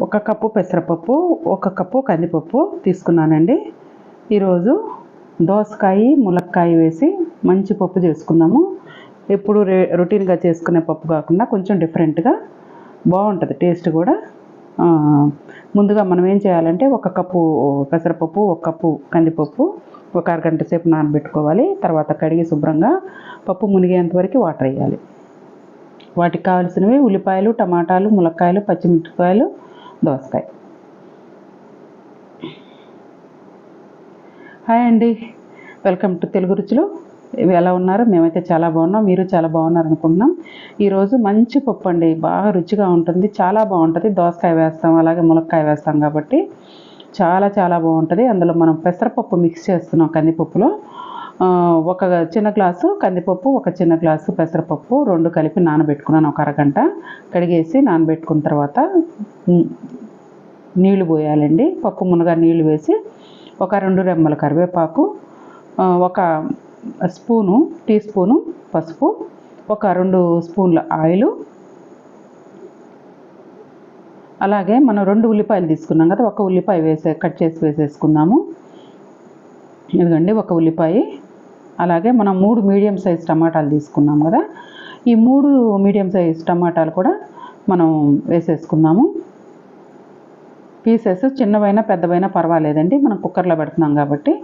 ఒక కప్పు పెసరపప్పు ఒక కప్పు కందిపప్పు తీసుకున్నానండి. ఈరోజు దోసకాయ ములక్కాయ వేసి మంచి పప్పు చేసుకుందాము. ఎప్పుడు రే రొటీన్గా చేసుకునే పప్పు కాకుండా కొంచెం డిఫరెంట్గా బాగుంటుంది టేస్ట్ కూడా. ముందుగా మనం ఏం చేయాలంటే ఒక కప్పు పెసరపప్పు ఒక కప్పు కందిపప్పు ఒక అరగంట సేపు నానబెట్టుకోవాలి. తర్వాత కడిగి శుభ్రంగా పప్పు మునిగేంత వరకు వాటర్ వేయాలి. వాటికి కావాల్సినవి ఉల్లిపాయలు టమాటాలు ములక్కాయలు పచ్చిమిరపకాయలు దోసకాయ. హాయ్ అండి. వెల్కమ్ టు తెలుగు రుచులు. ఇవి ఎలా ఉన్నారు? మేమైతే చాలా బాగున్నాం. మీరు చాలా బాగున్నారు అనుకుంటున్నాం ఈరోజు మంచి పప్పు అండి. బాగా రుచిగా ఉంటుంది. చాలా బాగుంటుంది. దోసకాయ వేస్తాం. అలాగే ములక్కాయ వేస్తాం కాబట్టి చాలా చాలా బాగుంటుంది. అందులో మనం పెసరపప్పు మిక్స్ చేస్తున్నాం కందిపప్పులో. ఒక చిన్న గ్లాసు కందిపప్పు ఒక చిన్న గ్లాసు పెసరపప్పు రెండు కలిపి నానబెట్టుకున్నాను ఒక అరగంట. కడిగేసి నానబెట్టుకున్న తర్వాత నీళ్ళు పోయాలండి. పప్పు మునగా నీళ్ళు వేసి ఒక రెండు రెమ్మల కరివేపాకు ఒక స్పూను టీ స్పూను పసుపు ఒక రెండు స్పూన్ల ఆయిలు. అలాగే మనం రెండు ఉల్లిపాయలు తీసుకున్నాం కదా ఒక ఉల్లిపాయ వేసే కట్ చేసి వేసేసుకుందాము. ఎందుకండి ఒక ఉల్లిపాయ. అలాగే మనం మూడు మీడియం సైజ్ టమాటాలు తీసుకున్నాం కదా. ఈ మూడు మీడియం సైజ్ టమాటాలు కూడా మనం వేసేసుకుందాము. పీసెస్ చిన్నవైనా పెద్దవైనా పర్వాలేదండి మనం కుక్కర్లో పెడుతున్నాం కాబట్టి.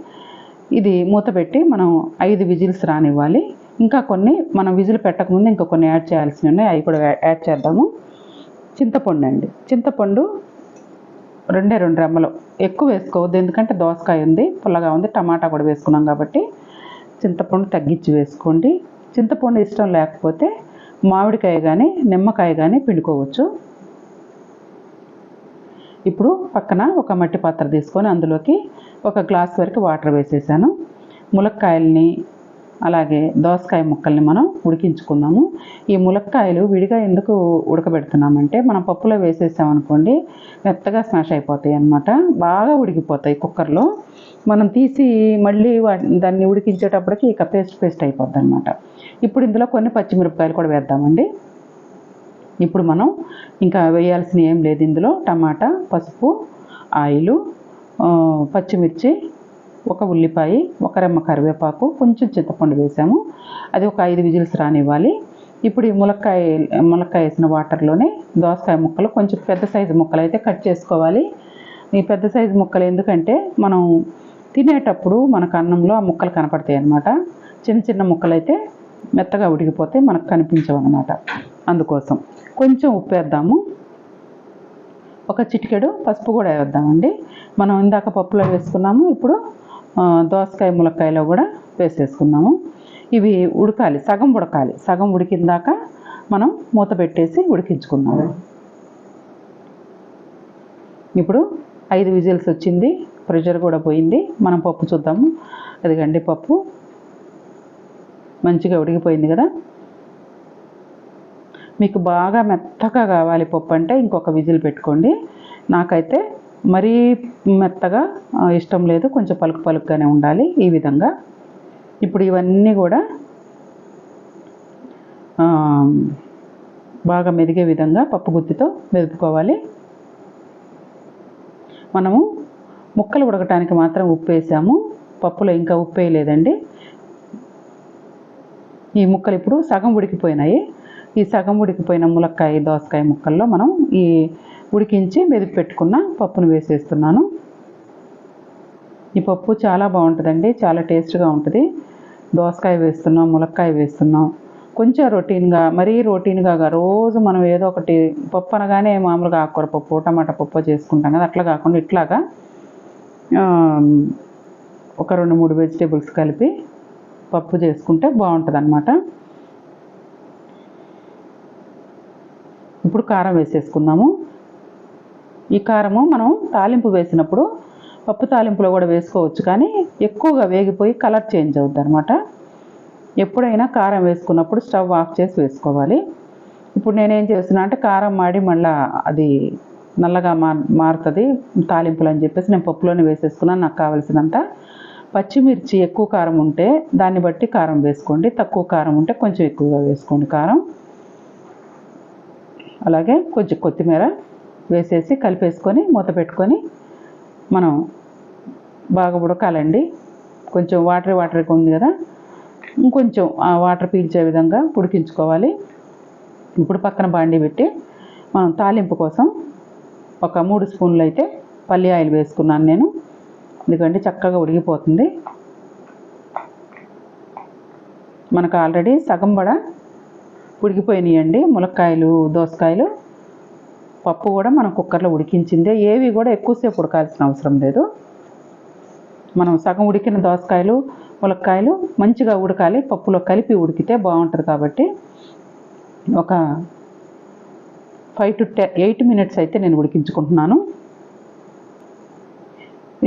ఇది మూత పెట్టి మనం ఐదు విజిల్స్ రానివ్వాలి. ఇంకా కొన్ని మనం విజిల్ పెట్టకముందు ఇంకా కొన్ని యాడ్ చేయాల్సినవి ఉన్నాయి అవి కూడా యా- యాడ్ చేద్దాము. చింతపండు అండి. చింతపండు రెండే రెండు రెమ్మలు. ఎక్కువ వేసుకోవద్దు ఎందుకంటే దోసకాయ ఉంది పుల్లగా ఉంది టమాటా కూడా వేసుకున్నాం కాబట్టి. చింతపండు తగ్గించి వేసుకోండి. చింతపండు ఇష్టం లేకపోతే మామిడికాయ కానీ నిమ్మకాయ కానీ పిండుకోవచ్చు. ఇప్పుడు పక్కన ఒక మట్టి పాత్ర తీసుకొని అందులోకి ఒక గ్లాస్ వరకు వాటర్ వేసేసాను. ములక్కాయల్ని అలాగే దోసకాయ ముక్కల్ని మనం ఉడికించుకుందాము. ఈ ములక్కాయలు విడిగా ఎందుకు ఉడకబెడుతున్నామంటే మనం పప్పులో వేసేసామనుకోండి మెత్తగా స్మాష్ అయిపోతాయి అన్నమాట బాగా ఉడికిపోతాయి కుక్కర్లో. మనం తీసి మళ్ళీ దాన్ని ఉడికించేటప్పటికి ఇక పేస్ట్ పేస్ట్ అయిపోద్ది అనమాట ఇప్పుడు ఇందులో కొన్ని పచ్చిమిరపకాయలు కూడా వేద్దామండి. ఇప్పుడు మనం ఇంకా వేయాల్సిన ఏం లేదు ఇందులో. టమాటా పసుపు ఆయిలు పచ్చిమిర్చి ఒక ఉల్లిపాయ ఒక రెమ్మ కరివేపాకు కొంచెం చింతపండు వేసాము. అది ఒక ఐదు విజిల్స్ రానివ్వాలి. ఇప్పుడు ఈ ములక్కాయ ములక్కాయ వేసిన వాటర్లోనే దోసకాయ ముక్కలు కొంచెం పెద్ద సైజు ముక్కలు అయితే కట్ చేసుకోవాలి. ఈ పెద్ద సైజు ముక్కలు ఎందుకంటే మనం తినేటప్పుడు మనకు అన్నంలో ఆ ముక్కలు కనపడతాయి అన్నమాట. చిన్న చిన్న ముక్కలు అయితే మెత్తగా ఉడికిపోతే మనకు కనిపించవు అనమాట అందుకోసం కొంచెం ఉప్పు వేద్దాము. ఒక చిటికెడు పసుపు కూడా వేద్దామండి. మనం ఇందాక పప్పులో వేసుకున్నాము. ఇప్పుడు దోసకాయ ములక్కాయలో కూడా వేసేసుకున్నాము. ఇవి ఉడకాలి సగం ఉడకాలి. సగం ఉడికిందాక మనం మూత పెట్టేసి ఉడికించుకున్నాము ఇప్పుడు ఐదు విజిల్స్ వచ్చింది. ప్రెషర్ కూడా పోయింది. మనం పప్పు చూద్దాము. అదిగండి పప్పు. మంచిగా ఉడికిపోయింది కదా. మీకు బాగా మెత్తగా కావాలి పప్పు అంటే ఇంకొక విజిల్ పెట్టుకోండి. నాకైతే మరీ మెత్తగా ఇష్టం లేదు. కొంచెం పలుకు పలుకుగానే ఉండాలి ఈ విధంగా. ఇప్పుడు ఇవన్నీ కూడా బాగా మెదిగే విధంగా పప్పు గుత్తితో మెదుపుకోవాలి. మనము ముక్కలు ఉడకటానికి మాత్రం ఉప్పు వేసాము పప్పులో ఇంకా ఉప్పు వేయలేదండి ఈ ముక్కలు ఇప్పుడు సగం ఉడికిపోయినాయి. ఈ సగం ఉడికిపోయిన ములక్కాయ దోసకాయ ముక్కల్లో మనం ఈ ఉడికించి మెదిపి పెట్టుకున్న పప్పును వేసేస్తున్నాను. ఈ పప్పు చాలా బాగుంటుందండి. చాలా టేస్ట్గా ఉంటుంది. దోసకాయ వేస్తున్నాం ములక్కాయ వేస్తున్నాం. కొంచెం రొటీన్గా మరీ రొటీన్గా రోజు మనం ఏదో ఒకటి పప్పు అనగానే మామూలుగా ఆకుకూర పప్పు టమాటా పప్పు చేసుకుంటాం కదా. అట్లా కాకుండా ఇట్లాగా ఒక రెండు మూడు వెజిటేబుల్స్ కలిపి పప్పు చేసుకుంటే బాగుంటుంది అనమాట ఇప్పుడు కారం వేసేసుకుందాము. ఈ కారము మనం తాలింపు వేసినప్పుడు పప్పు తాలింపులో కూడా వేసుకోవచ్చు కానీ ఎక్కువగా వేగిపోయి కలర్ చేంజ్ అవుద్ది అనమాట ఎప్పుడైనా కారం వేసుకున్నప్పుడు స్టవ్ ఆఫ్ చేసి వేసుకోవాలి. ఇప్పుడు నేనేం చేస్తున్నా అంటే కారం మాడి మళ్ళీ అది నల్లగా మా మారుతుంది తాలింపులు అని చెప్పేసి నేను పప్పులోనే వేసేసుకున్నాను నాకు కావాల్సినంత. పచ్చిమిర్చి ఎక్కువ కారం ఉంటే దాన్ని బట్టి కారం వేసుకోండి తక్కువ కారం ఉంటే కొంచెం ఎక్కువగా వేసుకోండి కారం. అలాగే కొంచెం కొత్తిమీర వేసేసి కలిపేసుకొని మూత పెట్టుకొని మనం బాగా ఉడకాలండి. కొంచెం వాటర్ వాటర్గా ఉంది కదా ఇంకొంచెం ఆ వాటర్ పీల్చే విధంగా ఉడికించుకోవాలి. ఇప్పుడు పక్కన బాండి పెట్టి మనం తాలింపు కోసం ఒక మూడు స్పూన్లు అయితే పల్లి ఆయిల్ వేసుకున్నాను నేను. ఎందుకంటే చక్కగా ఉడికిపోతుంది. మనకు ఆల్రెడీ సగం బడ ఉడికిపోయినాయండి. ములక్కాయలు దోసకాయలు. పప్పు కూడా మనం కుక్కర్లో ఉడికించిందే. ఏవి కూడా ఎక్కువసేపు ఉడకాల్సిన అవసరం లేదు. మనం సగం ఉడికిన దోసకాయలు ములక్కాయలు మంచిగా ఉడకాలి. పప్పులో కలిపి ఉడికితే బాగుంటుంది కాబట్టి ఒక ఫైవ్ టు టె ఎయిట్ మినిట్స్ అయితే నేను ఉడికించుకుంటున్నాను.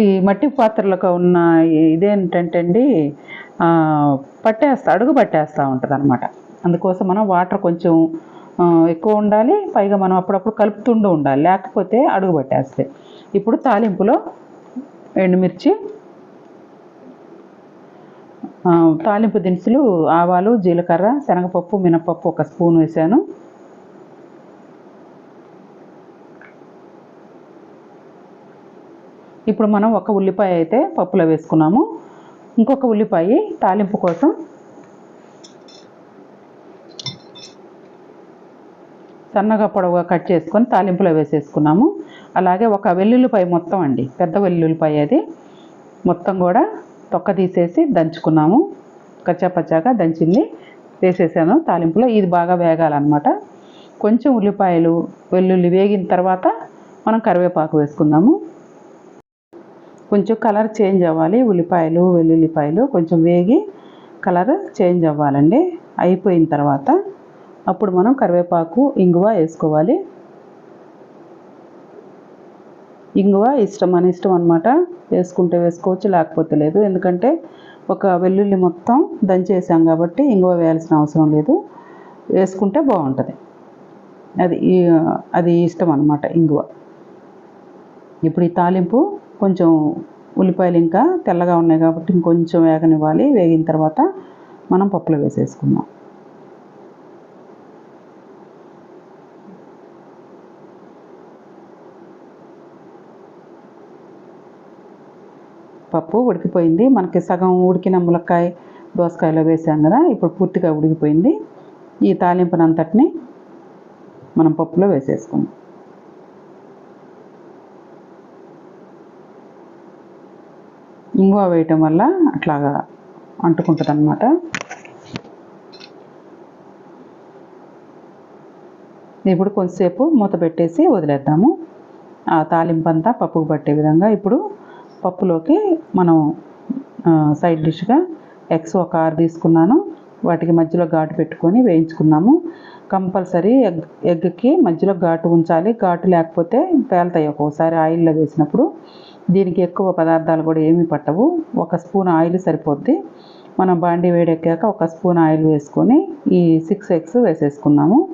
ఈ మట్టి పాత్రలకు ఉన్న ఇదేంటంటే అండి పట్టేస్తా అడుగు పట్టేస్తూ ఉంటుంది అనమాట అందుకోసం మనం వాటర్ కొంచెం ఎక్కువ ఉండాలి పైగా మనం అప్పుడప్పుడు కలుపుతుంటూ ఉండాలి లేకపోతే అడుగు పట్టేస్తాయి. ఇప్పుడు తాలింపులో ఎండుమిర్చి తాలింపు దినుసులు ఆవాలు జీలకర్ర శనగపప్పు మినపప్పు ఒక స్పూన్ వేసాను. ఇప్పుడు మనం ఒక ఉల్లిపాయ అయితే పప్పులో వేసుకున్నాము. ఇంకొక ఉల్లిపాయ తాలింపు కోసం సన్నగా పొడవుగా కట్ చేసుకొని తాలింపులో వేసేసుకున్నాము. అలాగే ఒక వెల్లుల్లిపాయ మొత్తం అండి పెద్ద వెల్లుల్లిపాయ అది. మొత్తం కూడా తొక్క తీసేసి దంచుకున్నాము. కచ్చాపచ్చాగా దంచింది వేసేసాను తాలింపులో. ఇది బాగా వేగాలన్నమాట. కొంచెం ఉల్లిపాయలు వెల్లుల్లి వేగిన తర్వాత మనం కరివేపాకు వేసుకుందాము. కొంచెం కలర్ చేంజ్ అవ్వాలి. ఉల్లిపాయలు వెల్లుల్లిపాయలు కొంచెం వేగి కలర్ చేంజ్ అవ్వాలండి. అయిపోయిన తర్వాత అప్పుడు మనం కరివేపాకు ఇంగువ వేసుకోవాలి. ఇంగువ ఇష్టం అని ఇష్టం అనమాట వేసుకుంటే వేసుకోవచ్చు లేకపోతే లేదు. ఎందుకంటే ఒక వెల్లుల్లి మొత్తం దంచేసాం కాబట్టి ఇంగువ వేయాల్సిన అవసరం లేదు. వేసుకుంటే బాగుంటుంది. అది అది ఇష్టం అనమాట ఇంగువ. ఇప్పుడు ఈ తాలింపు కొంచెం ఉల్లిపాయలు ఇంకా తెల్లగా ఉన్నాయి కాబట్టి ఇంకొంచెం వేగనివ్వాలి. వేగిన తర్వాత మనం పప్పులో వేసేసుకుందాం. పప్పు ఉడికిపోయింది. మనకి సగం ఉడికిన ములక్కాయ దోసకాయలో వేసాం కదా ఇప్పుడు పూర్తిగా ఉడికిపోయింది. ఈ తాలింపునంతటిని మనం పప్పులో వేసేసుకుందాం. ఇంగువ వేయటం వల్ల అట్లాగా అంటుకుంటుంది అనమాట ఇప్పుడు కొంతసేపు మూత పెట్టేసి వదిలేద్దాము. ఆ తాలింపు అంతా పప్పుకు పట్టే విధంగా ఇప్పుడు పప్పులోకి మనం సైడ్ డిష్గా ఎగ్స్ ఒక ఆరు తీసుకున్నాను. వాటికి మధ్యలో ఘాటు పెట్టుకొని వేయించుకున్నాము కంపల్సరీ ఎగ్ ఎగ్కి మధ్యలో ఘాటు ఉంచాలి. ఘాటు లేకపోతే పేలుతాయి ఒక్కోసారి ఆయిల్లో వేసినప్పుడు. దీనికి ఎక్కువ పదార్థాలు కూడా ఏమీ పట్టవు. ఒక స్పూన్ ఆయిల్ సరిపోద్ది. మనం బాండి వేడెక్కాక ఒక స్పూన్ ఆయిల్ వేసుకొని ఈ సిక్స్ ఎగ్స్ వేసేసుకున్నాము.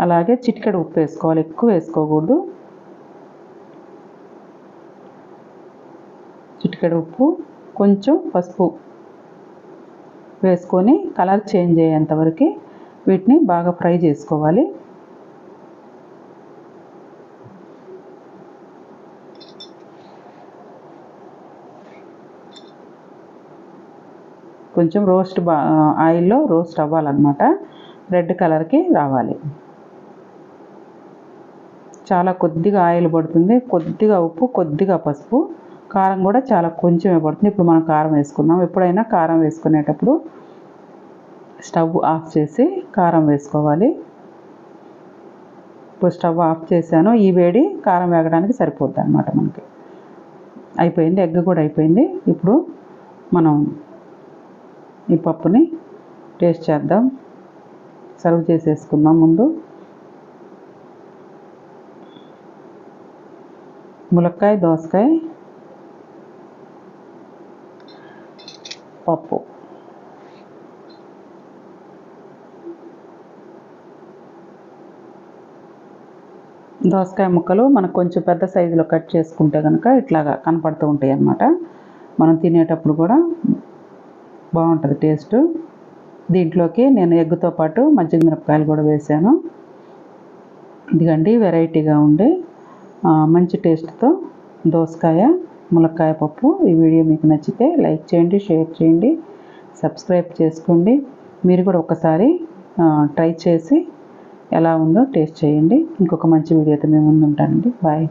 అలాగే చిటికెడు ఉప్పు వేసుకోవాలి. ఎక్కువ వేసుకోకూడదు. చిటికెడు ఉప్పు కొంచెం పసుపు వేసుకొని కలర్ చేంజ్ అయ్యేంత వరకు వీటిని బాగా ఫ్రై చేసుకోవాలి. కొంచెం రోస్ట్ బా ఆయిల్లో రోస్ట్ అవ్వాలన్నమాట. రెడ్ కలర్కి రావాలి. చాలా కొద్దిగా ఆయిల్ పడుతుంది. కొద్దిగా ఉప్పు కొద్దిగా పసుపు. కారం కూడా చాలా కొంచెమే పడుతుంది. ఇప్పుడు మనం కారం వేసుకుందాం. ఎప్పుడైనా కారం వేసుకునేటప్పుడు స్టవ్ ఆఫ్ చేసి కారం వేసుకోవాలి. ఇప్పుడు స్టవ్ ఆఫ్ చేశాను. ఈ వేడి కారం వేగడానికి సరిపోద్ది అనమాట మనకి. అయిపోయింది ఎగ్ కూడా అయిపోయింది. ఇప్పుడు మనం ఈ పప్పుని టేస్ట్ చేద్దాం. సర్వ్ చేసేసుకుందాం ముందు. ములక్కాయ దోసకాయ పప్పు. దోసకాయ ముక్కలు మనకు కొంచెం పెద్ద సైజులో కట్ చేసుకుంటే కనుక ఇట్లాగా కనపడుతూ ఉంటాయి అన్నమాట. మనం తినేటప్పుడు కూడా బాగుంటుంది టేస్ట్. దీంట్లోకి నేను ఎగ్తో పాటు మజ్జిగ మిరపకాయలు కూడా వేసాను. ఇదిగండి వెరైటీగా ఉండే మంచి టేస్ట్తో దోసకాయ ములక్కాయ పప్పు. ఈ వీడియో మీకు నచ్చితే లైక్ చేయండి షేర్ చేయండి సబ్స్క్రైబ్ చేసుకోండి. మీరు కూడా ఒకసారి ట్రై చేసి ఎలా ఉందో టేస్ట్ చేయండి. ఇంకొక మంచి వీడియోతో మేము ముందుంటానండి. బాయ్